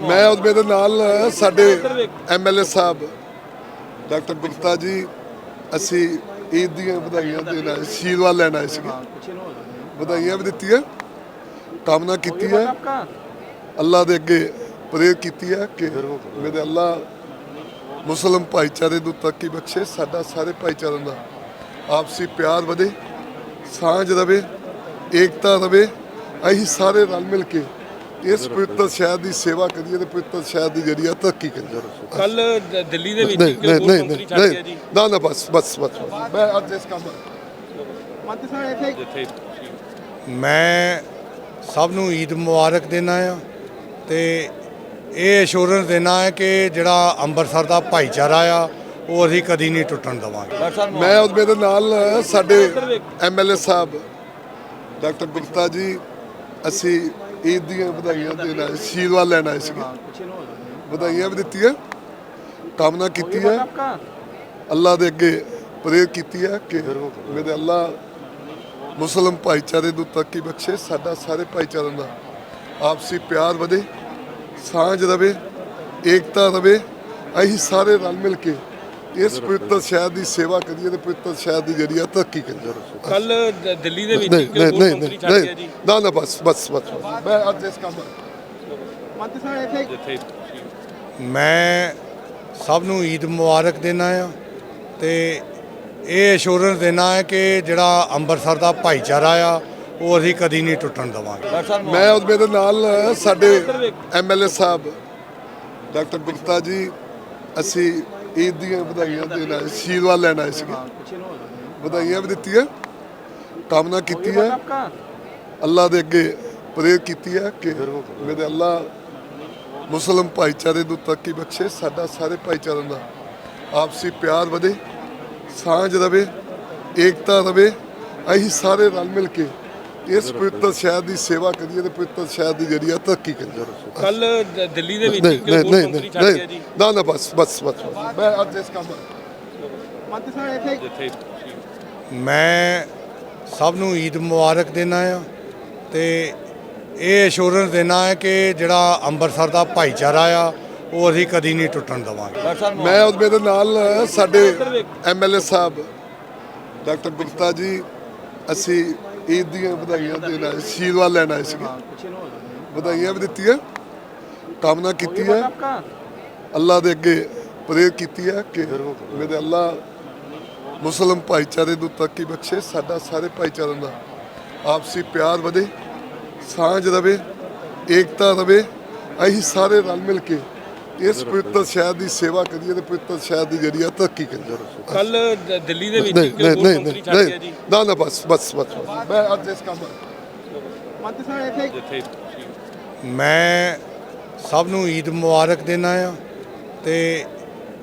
ਮੈਂ ਉਹਦੇ ਮੇਰੇ ਨਾਲ ਸਾਡੇ ਐਮਐਲਏ ਸਾਹਿਬ, ਡਾਕਟਰ ਗੁਪਤਾ ਜੀ, ਅਸੀਂ ਈਦ ਦੀਆਂ ਵਧਾਈਆਂ ਦੇਣ ਆਏ ਆਸ਼ੀਰਵਾਦ ਲੈਣ ਆਏ ਸੀਗੇ। ਵਧਾਈਆਂ ਵੀ ਦਿੱਤੀਆਂ, ਕਾਮਨਾ ਕੀਤੀ ਹੈ। ਅੱਲਾ ਦੇ ਅੱਗੇ ਪ੍ਰੇਰ ਕੀਤੀ ਹੈ ਕਿ ਮੇਰੇ ਅੱਲਾ ਮੁਸਲਮ ਭਾਈਚਾਰੇ ਨੂੰ ਤਰੱਕੀ ਬਖਸ਼ੇ, ਸਾਡਾ ਸਾਰੇ ਭਾਈਚਾਰਿਆਂ ਦਾ ਆਪਸੀ ਪਿਆਰ ਵਧੇ, ਸਾਂਝ ਰਵੇ, ਏਕਤਾ ਰਵੇ। ਅਸੀਂ ਸਾਰੇ ਰਲ ਮਿਲ ਕੇ ਇਸ ਪਵਿੱਤਰ ਸ਼ਹਿਰ ਦੀ ਸੇਵਾ ਕਰੀਏ ਤੇ ਪਵਿੱਤਰ ਸ਼ਹਿਰ ਦੀ ਜਿਹੜੀ ਆ ਤਰੱਕੀ ਕਰੀਏ। ਕੱਲ ਦਿੱਲੀ ਦੇ ਵਿੱਚ ਨਹੀਂ ਨਹੀਂ ਨਹੀਂ ਨਾ ਨਾ ਬਸ ਬਸ ਬਸ। ਮੈਂ ਅੱਜ ਇਸ ਕੰਮ ਮੈਂ ਸਭ ਨੂੰ ਈਦ ਮੁਬਾਰਕ ਦੇਣਾ ਆ ਤੇ ਇਹ ਅਸ਼ੋਰੈਂਸ ਦੇਣਾ ਹੈ ਕਿ ਜਿਹੜਾ ਅੰਮ੍ਰਿਤਸਰ ਦਾ ਭਾਈਚਾਰਾ ਆ ਉਹ ਅਸੀਂ ਕਦੀ ਨਹੀਂ ਟੁੱਟਣ ਦੇਵਾਂਗੇ। ਮੈਂ ਉਹਦੇ ਮੇਰੇ ਨਾਲ ਸਾਡੇ ਐਮਐਲਏ ਸਾਹਿਬ ਡਾਕਟਰ ਗੁਪਤਾ ਜੀ ਅਸੀਂ ਈਦ ਦੀਆਂ ਵਧਾਈਆਂ ਦੇਣਾ ਆਸ਼ੀਰਵਾਦ ਲੈਣ ਆਏ ਸੀਗੇ। ਵਧਾਈਆਂ ਵੀ ਦਿੱਤੀਆਂ, ਕਾਮਨਾ ਕੀਤੀ ਹੈ। ਅੱਲਾ ਦੇ ਅੱਗੇ ਪ੍ਰੇਰ ਕੀਤੀ ਹੈ ਕਿ ਮੇਰੇ ਅੱਲਾ ਮੁਸਲਮ ਭਾਈਚਾਰੇ ਨੂੰ ਤਰੱਕੀ ਬਖਸ਼ੇ, ਸਾਡਾ ਸਾਰੇ ਭਾਈਚਾਰੇ ਦਾ ਆਪਸੀ ਪਿਆਰ ਵਧੇ, ਸਾਂਝ ਰਵੇ, ਏਕਤਾ ਰਵੇ। ਅਸੀਂ ਸਾਰੇ ਰਲ ਮਿਲ ਕੇ ਇਸ ਪਵਿੱਤਰ ਸ਼ਹਿਰ ਦੀ ਸੇਵਾ ਕਰੀਏ ਤੇ ਪਵਿੱਤਰ ਸ਼ਹਿਰ ਦੀ ਜਿਹੜੀ ਆ ਤਰੱਕੀ ਕਰੀਏ। ਕੱਲ ਦਿੱਲੀ ਦੇ ਵਿੱਚ ਨਹੀਂ ਇੱਕ ਗਿਆ ਨਹੀਂ ਜੀ। ਨਾ ਨਾ ਬਸ ਬਸ ਬਸ। ਮੈਂ ਅੱਜ ਇਸ ਕੰਮ ਜਿੱਥੇ ਮੈਂ ਸਭ ਨੂੰ ਈਦ ਮੁਬਾਰਕ ਦੇਣਾ ਆ ਤੇ ਇਹ ਅਸ਼ੋਰੈਂਸ ਦੇਣਾ ਹੈ ਕਿ ਜਿਹੜਾ ਅੰਮ੍ਰਿਤਸਰ ਦਾ ਭਾਈਚਾਰਾ ਆ ਉਹ ਅਸੀਂ ਕਦੀ ਨਹੀਂ ਟੁੱਟਣ ਦੇਵਾਂਗੇ। ਮੈਂ ਉਹਦੇ ਮੇਰੇ ਨਾਲ ਸਾਡੇ ਐਮਐਲਏ ਸਾਹਿਬ ਡਾਕਟਰ ਗੁਪਤਾ ਜੀ ਅਸੀਂ ਈਦ ਦੀਆਂ ਵਧਾਈਆਂ ਦੇਣਾ ਆਸ਼ੀਰਵਾਦ ਲੈਣ ਆਏ ਸੀਗੇ। ਵਧਾਈਆਂ ਵੀ ਦਿੱਤੀਆਂ, ਕਾਮਨਾ ਕੀਤੀ ਹੈ। ਅੱਲਾ ਦੇ ਅੱਗੇ ਪ੍ਰੇਰ ਕੀਤੀ ਹੈ ਕਿ ਮੇਰੇ ਅੱਲਾ ਮੁਸਲਮ ਭਾਈਚਾਰੇ ਨੂੰ ਤਰੱਕੀ ਬਖਸ਼ੇ, ਸਾਡਾ ਸਾਰੇ ਭਾਈਚਾਰੇ ਦਾ ਆਪਸੀ ਪਿਆਰ ਵਧੇ, ਸਾਂਝ ਰਵੇ, ਏਕਤਾ ਰਵੇ। ਅਸੀਂ ਸਾਰੇ ਰਲ ਮਿਲ ਕੇ ਇਸ ਪਵਿੱਤਰ ਸ਼ਹਿਰ ਦੀ ਸੇਵਾ ਕਰੀਏ ਤੇ ਪਵਿੱਤਰ ਸ਼ਹਿਰ ਦੀ ਜਿਹੜੀ ਆ ਤਰੱਕੀ ਕਰੀਏ। ਕੱਲ ਦਿੱਲੀ ਦੇ ਵਿੱਚ ਨਹੀਂ ਇੱਕ ਨਹੀਂ ਗੋਲ ਨਹੀਂ ਕੰਪਨੀ ਛੱਡ ਗਿਆ ਨਹੀਂ ਜੀ। ਨਾ ਨਾ ਬਸ ਬਸ ਬਸ। ਮੈਂ ਅੱਜ ਇਸ ਕੰਮ ਜਿੱਥੇ ਮੈਂ ਸਭ ਨੂੰ ਈਦ ਮੁਬਾਰਕ ਦੇਣਾ ਆ ਤੇ ਇਹ ਅਸ਼ੋਰੈਂਸ ਦੇਣਾ ਹੈ ਕਿ ਜਿਹੜਾ ਅੰਮ੍ਰਿਤਸਰ ਦਾ ਭਾਈਚਾਰਾ ਆ ਉਹ ਅਸੀਂ ਕਦੀ ਨਹੀਂ ਟੁੱਟਣ ਦੇਵਾਂਗੇ। ਮੈਂ ਉਹਦੇ ਮੇਰੇ ਨਾਲ ਸਾਡੇ ਐਮਐਲਏ ਸਾਹਿਬ ਡਾਕਟਰ ਗੁਪਤਾ ਜੀ ਅਸੀਂ ਈਦ ਦੀਆਂ ਵਧਾਈਆਂ ਦੇਣਾ ਆਸ਼ੀਰਵਾਦ ਲੈਣ ਆਏ ਸੀਗੇ। ਵਧਾਈਆਂ ਵੀ ਦਿੱਤੀਆਂ, ਕਾਮਨਾ ਕੀਤੀ ਹੈ। ਅੱਲਾ ਦੇ ਅੱਗੇ ਪ੍ਰੇਰ ਕੀਤੀ ਹੈ ਕਿ ਮੇਰੇ ਅੱਲਾ ਮੁਸਲਮ ਭਾਈਚਾਰੇ ਨੂੰ ਤਰੱਕੀ ਬਖਸ਼ੇ, ਸਾਡਾ ਸਾਰੇ ਭਾਈਚਾਰਿਆਂ ਦਾ ਆਪਸੀ ਪਿਆਰ ਵਧੇ, ਸਾਂਝ ਰਵੇ, ਏਕਤਾ ਰਵੇ। ਅਸੀਂ ਸਾਰੇ ਰਲ ਮਿਲ ਕੇ ਇਸ ਪਵਿੱਤਰ ਸ਼ਹਿਰ ਦੀ ਸੇਵਾ ਕਰੀਏ ਤੇ ਪਵਿੱਤਰ ਸ਼ਹਿਰ ਦੀ ਜਿਹੜੀ ਆ ਤਰੱਕੀ ਕਰੀਏ। ਕੱਲ ਦਿੱਲੀ ਦੇ ਵਿੱਚ ਨਹੀਂ ਇੱਕ ਨਹੀਂ ਕੰਪਨੀ ਛੱਡ ਗਿਆ ਨਹੀਂ ਜੀ। ਨਾ ਨਾ ਬਸ ਬਸ ਬਸ। ਮੈਂ ਅੱਜ ਇਸ ਕੰਮ ਜਿੱਥੇ ਮੈਂ ਸਭ ਨੂੰ ਈਦ ਮੁਬਾਰਕ ਦੇਣਾ ਆ ਤੇ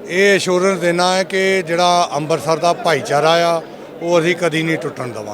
ਇਹ ਅਸ਼ੋਰੈਂਸ ਦੇਣਾ ਹੈ ਕਿ ਜਿਹੜਾ ਅੰਮ੍ਰਿਤਸਰ ਦਾ ਭਾਈਚਾਰਾ ਆ ਉਹ ਅਸੀਂ ਕਦੀ ਨਹੀਂ ਟੁੱਟਣ ਦੇਵਾਂਗੇ।